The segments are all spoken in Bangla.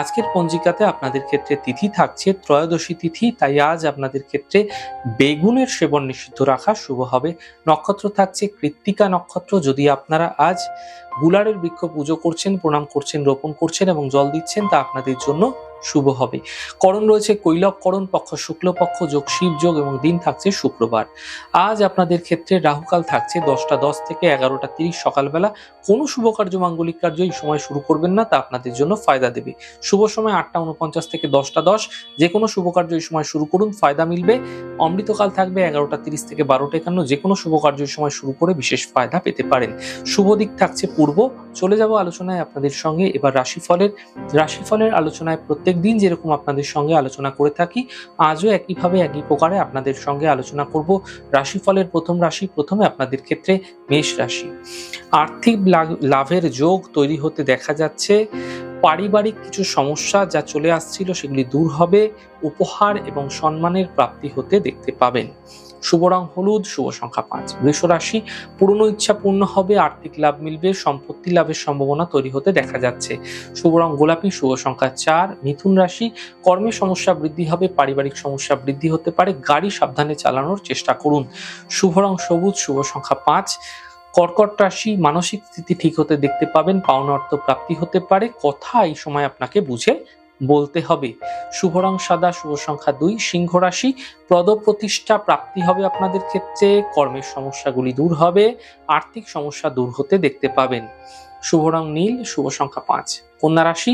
আজকের পঞ্জিকাতে আপনাদের ক্ষেত্রে তিথি থাকছে, ত্রয়োদশী তিথি, তাই আজ আপনাদের ক্ষেত্রে বেগুনের সেবন নিষিদ্ধ রাখা শুভ হবে। নক্ষত্র থাকছে কৃত্তিকা নক্ষত্র, যদি আপনারা আজ গুলারের বৃক্ষ পুজো করছেন, প্রণাম করছেন, রোপণ করছেন এবং জল দিচ্ছেন, তা আপনাদের জন্য শুভ হবে। করণ রয়েছে কৈলব করণ, পক্ষ শুক্লপক্ষ যোগ শিব যোগ এবং দিন থাকছে শুক্রবার। আজ আপনাদের ক্ষেত্রে রাহুকাল থাকছে দশটা দশ থেকে এগারোটা তিরিশ সকালবেলা। কোনো শুভ কার্য, মাঙ্গলিক কার্য এই সময় শুরু করবেন না, তা আপনাদের জন্য ফায়দা দেবে। শুভ সময় আটটা উনপঞ্চাশ থেকে দশটা দশ। যে কোনো শুভ কার্য এই সময় শুরু করুন, ফায়দা মিলবে। অমৃতকাল থাকবে এগারোটা তিরিশ থেকে বারোটা একান্ন। যে কোনো শুভ কার্য এই সময় শুরু করে বিশেষ ফায়দা পেতে পারেন। শুভ দিক থাকছে পূর্ব। চলে যাব আলোচনায় আপনাদের সঙ্গে। এবার রাশিফলের রাশিফলের আলোচনায় প্রত্যেক দিন যেরকম আপনাদের সঙ্গে আলোচনা করে থাকি, আজও একইভাবে একই প্রকারে আপনাদের সঙ্গে আলোচনা করব। রাশিফলের প্রথম রাশি, প্রথমে আপনাদের ক্ষেত্রে মেষ রাশি। আর্থিক লাভের যোগ তৈরি হতে দেখা যাচ্ছে। পারিবারিক কিছু সমস্যা যা চলে আসছিল সেগুলি দূর হবে, উপহার এবং সম্মানের প্রাপ্তি হতে দেখতে পাবেন। শুভ রং হলুদ, শুভ সংখ্যা পাঁচ। বৃষ রাশি, পুরনো ইচ্ছা পূর্ণ হবে, আর্থিক লাভ মিলবে, সম্পত্তি লাভের সম্ভাবনা তৈরি হতে দেখা যাচ্ছে। শুভ রং গোলাপি, শুভ সংখ্যা চার। মিথুন রাশি কর্মের সমস্যা বৃদ্ধি হবে, পারিবারিক সমস্যা বৃদ্ধি হতে পারে, গাড়ি সাবধানে চালানোর চেষ্টা করুন। শুভ রং সবুজ, শুভ সংখ্যা পাঁচ। কর্কট রাশি মানসিক স্থিতি ঠিক হতে দেখতে পাবেন পাওনা অর্থ প্রাপ্তি হতে পারে। কথা এই সময় আপনাকে বুঝে বলতে হবে। শুভ রং সাদা, শুভ সংখ্যা দুই, সিংহ রাশি। পদ প্রতিষ্ঠা প্রাপ্তি হবে আপনাদের ক্ষেত্রে, কর্মের সমস্যাগুলি দূর হবে, আর্থিক সমস্যা দূর হতে দেখতে পাবেন। শুভ রং নীল, শুভ সংখ্যা পাঁচ। কন্যা রাশি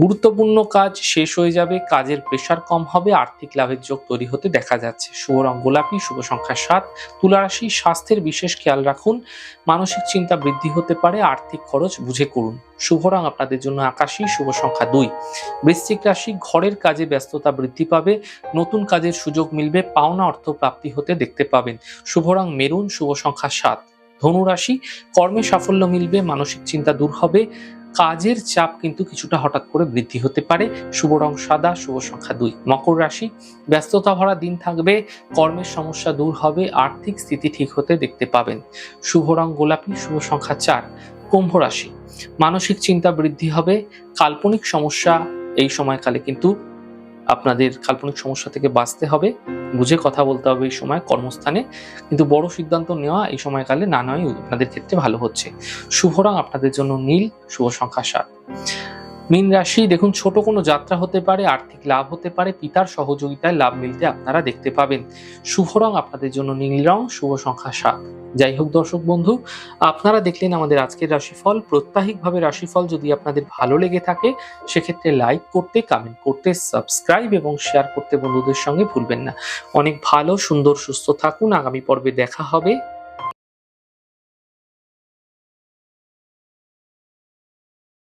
গুরুত্বপূর্ণ কাজ শেষ হয়ে যাবে, কাজের প্রেশার কম হবে, আর্থিক লাভের যোগ তৈরি হতে দেখা যাচ্ছে। শুভ রং গোলাপি, শুভ সংখ্যা সাত। তুলা রাশি স্বাস্থ্যের বিশেষ খেয়াল রাখুন। মানসিক চিন্তা বৃদ্ধি হতে পারে, আর্থিক খরচ বুঝে করুন। শুভ রং আপনাদের জন্য আকাশী, শুভ সংখ্যা দুই। বৃশ্চিক রাশি ঘরের কাজে ব্যস্ততা বৃদ্ধি পাবে, নতুন কাজের সুযোগ মিলবে, পাওনা অর্থ প্রাপ্তি হতে দেখতে পাবেন। শুভ রং মেরুন, শুভ সংখ্যা সাত। ধনুরাশি কর্মে সাফল্য মিলবে, মানসিক চিন্তা দূর হবে কাজের চাপ কিন্তু কিছুটা হঠাৎ করে বৃদ্ধি হতে পারে। শুভ রং সাদা, শুভ সংখ্যা দুই। মকর রাশি, ব্যস্ততা ভরা দিন থাকবে, কর্মের সমস্যা দূর হবে, আর্থিক স্থিতি ঠিক হতে দেখতে পাবেন। শুভ রং গোলাপি, শুভ সংখ্যা চার। কুম্ভ রাশি, মানসিক চিন্তা বৃদ্ধি হবে, কাল্পনিক সমস্যা এই সময়কালে কিন্তু আপনাদের কাল্পনিক সমস্যা থেকে বাঁচতে হবে, বুঝে কথা বলতে হবে এই সময় কর্মস্থানে। কিন্তু বড় সিদ্ধান্ত নেওয়া এই সময়কালে না নয় আপনাদের ক্ষেত্রে ভালো হচ্ছে। শুভ রং আপনাদের জন্য নীল, শুভ সংখ্যা সাত। মীন রাশি, দেখুন, ছোট কোনো যাত্রা হতে পারে, আর্থিক লাভ হতে পারে, পিতার সহযোগিতায় লাভ মিলতে আপনারা দেখতে পাবেন। শুভ রং আপনাদের জন্য নীল রং, শুভ সংখ্যা সাত। যাই হোক, দর্শক বন্ধু, আপনারা দেখলেন আমাদের আজকের রাশিফল। প্রত্যাহিকভাবে রাশিফল যদি আপনাদের ভালো লেগে থাকে, সেক্ষেত্রে লাইক করতে কমেন্ট করতে সাবস্ক্রাইব এবং শেয়ার করতে বন্ধুদের সঙ্গে ভুলবেন না। অনেক ভালো, সুন্দর, সুস্থ থাকুন। আগামী পর্বে দেখা হবে।